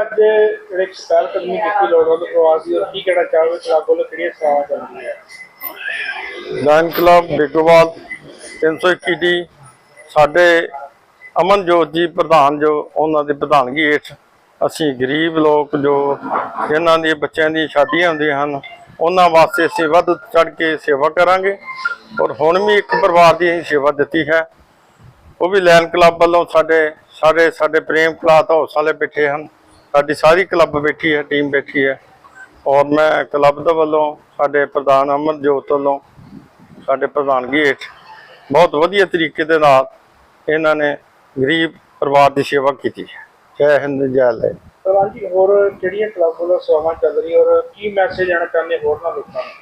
ਅੱਜ ਜਿਹੜੇ ਪਹਿਲ ਕਦਮੀ ਕੀਤੀ ਲੋੜਵੰਦ ਪ੍ਰਵਾਸੀ ਔਰ ਕੀ ਕਹਿਣਾ ਚਾਹੋਗੇ? ਕਲੱਬ ਵੱਲੋਂ ਕਿਹੜੀਆਂ ਸੇਵਾਵਾਂ ਚੱਲਦੀਆਂ ਹੈ ਲਾਇਨ ਕਲੱਬ ਬਿਗੋਵਾਲ 321 ਡੀ ਸਾਡੇ ਅਮਨਜੋਤ ਜੀ ਪ੍ਰਧਾਨ ਜੋ, ਉਹਨਾਂ ਦੀ ਪ੍ਰਧਾਨਗੀ ਹੇਠ ਅਸੀਂ ਗਰੀਬ ਲੋਕ ਜੋ ਜਿਨ੍ਹਾਂ ਦੀ ਬੱਚਿਆਂ ਦੀ ਸ਼ਾਦੀਆਂ ਹੁੰਦੀਆਂ ਹਨ, ਉਹਨਾਂ ਵਾਸਤੇ ਅਸੀਂ ਵੱਧ ਚੜ ਕੇ ਸੇਵਾ ਕਰਾਂਗੇ। ਔਰ ਹੁਣ ਵੀ ਇੱਕ ਪਰਿਵਾਰ ਦੀ ਅਸੀਂ ਸੇਵਾ ਦਿੱਤੀ ਹੈ। ਉਹ ਵੀ ਲਾਇਨ ਕਲੱਬ ਵੱਲੋਂ ਸਾਡੇ, ਸਾਰੇ ਸਾਡੇ ਪ੍ਰੇਮ ਕਲਾਤ ਹੌਸ ਵਾਲੇ ਬੈਠੇ ਹਨ। ਸਾਡੀ ਸਾਰੀ ਕਲੱਬ ਬੈਠੀ ਹੈ ਟੀਮ ਬੈਠੀ ਹੈ। ਔਰ ਮੈਂ ਕਲੱਬ ਦੇ ਵੱਲੋਂ ਸਾਡੇ ਪ੍ਰਧਾਨ ਅਮਰਜੋਤ ਵੱਲੋਂ ਸਾਡੇ ਪ੍ਰਧਾਨਗੀ ਹੇਠ ਬਹੁਤ ਵਧੀਆ ਤਰੀਕੇ ਦੇ ਨਾਲ ਇਹਨਾਂ ਨੇ ਗਰੀਬ ਪਰਿਵਾਰ ਦੀ ਸੇਵਾ ਕੀਤੀ ਹੈ। ਜੈ ਹਿੰਦ ਜੈ ਲੈ। ਪ੍ਰਵਾਨ ਜੀ ਹੋਰ ਕਿਹੜੀਆਂ ਕਲੱਬ ਵੱਲੋਂ ਸੇਵਾਵਾਂ ਚੱਲ ਰਹੀਆਂ ਔਰ ਕੀ ਮੈਸੇਜ ਜਾਣਾ ਚਾਹੁੰਦੇ ਹੋਰਨਾਂ ਲੋਕਾਂ ਨੂੰ?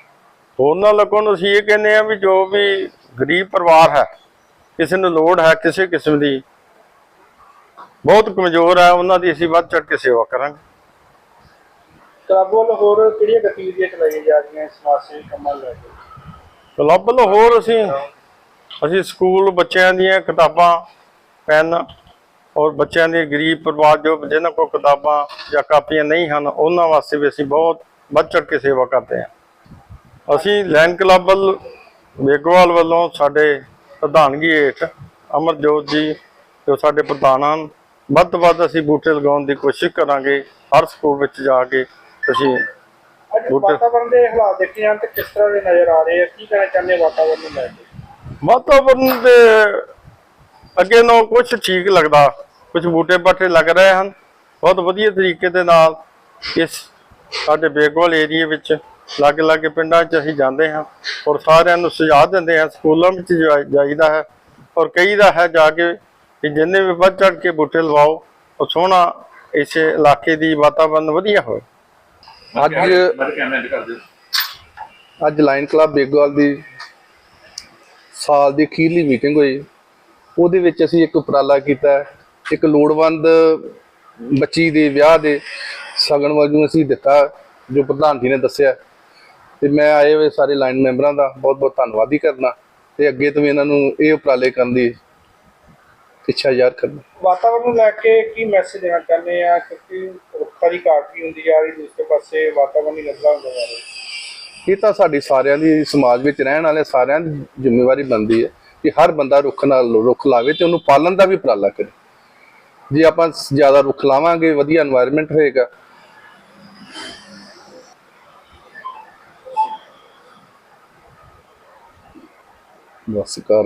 ਉਹਨਾਂ ਲੋਕਾਂ ਨੂੰ ਅਸੀਂ ਇਹ ਕਹਿੰਦੇ ਆ ਵੀ ਜੋ ਵੀ ਗਰੀਬ ਪਰਿਵਾਰ ਹੈ ਕਿਸੇ ਨੂੰ ਲੋੜ ਹੈ ਕਿਸੇ ਕਿਸਮ ਦੀ ਬਹੁਤ ਕਮਜ਼ੋਰ ਹੈ ਉਹਨਾਂ ਦੀ ਅਸੀਂ ਵੱਧ ਚੜ ਕੇ ਸੇਵਾ ਕਰਾਂਗੇ। ਕਲੱਬ ਵੱਲੋਂ ਹੋਰ ਕਿਹੜੀਆਂ ਗਤੀਵਿਧੀਆਂ ਚਲਾਈਆਂ ਜਾ ਰਹੀਆਂ ਇਸ ਸਮਾਜ ਸੇਵੀ ਕੰਮਾਂ ਲੈ ਕੇ? ਕਲੱਬ ਵੱਲੋਂ ਹੋਰ ਅਸੀਂ ਅਸੀਂ ਸਕੂਲ ਬੱਚਿਆਂ ਦੀਆਂ ਕਿਤਾਬਾਂ ਪੈਨ ਔਰ ਬੱਚਿਆਂ ਦੇ ਗਰੀਬ ਪਰਿਵਾਰ ਜੋ ਜਿਨ੍ਹਾਂ ਕੋਲ ਕਿਤਾਬਾਂ ਜਾਂ ਕਾਪੀਆਂ ਨਹੀਂ ਹਨ ਉਹਨਾਂ ਵਾਸਤੇ ਵੀ ਅਸੀਂ ਬਹੁਤ ਵੱਧ ਚੜ ਕੇ ਸੇਵਾ ਕਰਦੇ ਹਾਂ। ਅਸੀਂ ਲੈਨ ਕਲੱਬ ਵੱਲ ਵੇਗਵਾਲ ਵੱਲੋਂ ਸਾਡੇ ਪ੍ਰਧਾਨਗੀ ਹੇਠ ਅਮਰਜੋਤ ਜੀ ਜੋ ਸਾਡੇ ਪ੍ਰਧਾਨ ਹਨ ਵੱਧ ਤੋਂ ਵੱਧ ਅਸੀਂ ਬੂਟੇ ਲਗਾਉਣ ਦੀ ਕੋਸ਼ਿਸ਼ ਕਰਾਂਗੇ ਹਰ ਸਕੂਲ ਵਿੱਚ ਜਾ ਕੇ ਅਸੀਂ ਬੂਟੇ- ਵਾਤਾਵਰਣ ਦੇ ਹਾਲਾਤ ਦੇਖੇ ਜਾਣ ਤੇ ਕਿਸ ਤਰ੍ਹਾਂ ਦੇ ਨਜ਼ਰ ਆ ਰਹੇ ਆ? ਕੀ ਕਹਿਣਾ ਚਾਹੁੰਦੇ ਹੋ ਵਾਤਾਵਰਣ ਨੂੰ ਲੈ ਕੇ? ਵਾਤਾਵਰਨ ਦੇ ਅੱਗੇ ਨੂੰ ਕੁਝ ਠੀਕ ਲੱਗਦਾ। ਕੁਝ ਬੂਟੇ ਬਾਟੇ ਲੱਗ ਰਹੇ ਹਨ। ਬਹੁਤ ਵਧੀਆ ਤਰੀਕੇ ਦੇ ਨਾਲ ਇਸ ਸਾਡੇ ਬੇਗਵਾਲ ਏਰੀਏ ਵਿੱਚ ਲਾਗੇ ਲਾਗੇ ਪਿੰਡਾਂ 'ਚ ਅਸੀਂ ਜਾਂਦੇ ਹਾਂ ਔਰ ਸਾਰਿਆਂ ਨੂੰ ਸੁਝਾਅ ਦਿੰਦੇ ਹਾਂ ਸਕੂਲਾਂ ਵਿੱਚ ਜਾਈਦਾ ਹੈ ਔਰ ਕਹੀਦਾ ਹੈ ਜਾ ਕੇ ਕਿ ਜਿੰਨੇ ਵੀ ਵੱਧ ਚੜ ਕੇ ਬੂਟੇ ਲਵਾਓ ਉਹ ਸੋਹਣਾ ਇਸ ਇਲਾਕੇ ਦੀ ਵਾਤਾਵਰਨ ਵਧੀਆ ਹੋਵੇ। ਅੱਜ ਅੱਜ ਲਾਇਨ ਕਲੱਬ ਬੇਗਵਾਲ ਦੀ ਸਾਲ ਦੀ ਅਖੀਰਲੀ ਮੀਟਿੰਗ ਹੋਈ। ਉਹਦੇ ਵਿੱਚ ਅਸੀਂ ਇੱਕ ਉਪਰਾਲਾ ਕੀਤਾ। ਇੱਕ ਲੋੜਵੰਦ ਬੱਚੀ ਦੇ ਵਿਆਹ ਦੇ ਸਗਨ ਵਜੋਂ ਅਸੀਂ ਦਿੱਤਾ ਜੋ ਪ੍ਰਧਾਨ ਜੀ ਨੇ ਦੱਸਿਆ। ਤੇ ਮੈਂ ਆਏ ਹੋਏ ਸਾਰੇ ਲਾਈਨ ਮੈਂਬਰਾਂ ਦਾ ਬਹੁਤ ਬਹੁਤ ਧੰਨਵਾਦੀ ਕਰਨਾ ਤੇ ਅੱਗੇ ਤੋਂ ਵੀ ਇਹਨਾਂ ਨੂੰ ਇਹ ਉਪਰਾਲੇ ਕਰਨ ਦੀ ਇੱਛਾ ਜ਼ਾਹਰ ਕਰਨਾ। ਵਾਤਾਵਰਣ ਨੂੰ ਲੈ ਕੇ ਕੀ ਮੈਸੇਜ ਦੇਣਾ ਚਾਹੁੰਦੇ ਆ? ਕਿਉਂਕਿ ਰੁੱਖਾਂ ਦੀ ਘਾਟ ਵੀ ਹੁੰਦੀ ਜਾ ਰਹੀ ਦੂਸਰੇ ਪਾਸੇ ਵਾਤਾਵਰਣ ਹੀ ਗੰਦਾ ਹੁੰਦਾ ਜਾ ਰਿਹਾ ਇਹ ਤਾਂ ਸਾਡੀ ਸਾਰਿਆਂ ਦੀ ਸਮਾਜ ਵਿੱਚ ਰਹਿਣ ਵਾਲੇ ਸਾਰਿਆਂ ਦੀ ਜ਼ਿੰਮੇਵਾਰੀ ਬਣਦੀ ਹੈ ਕਿ ਹਰ ਬੰਦਾ ਰੁੱਖ ਨਾਲ ਰੁੱਖ ਲਾਵੇ ਤੇ ਉਹਨੂੰ ਪਾਲਣ ਦਾ ਵੀ ਉਪਰਾਲਾ ਕਰੇ। ਜੇ ਆਪਾਂ ਜ਼ਿਆਦਾ ਰੁੱਖ ਲਾਵਾਂਗੇ ਵਧੀਆ এনवायरमेंट ਹੋਏਗਾ ਨਮਸਕਾਰ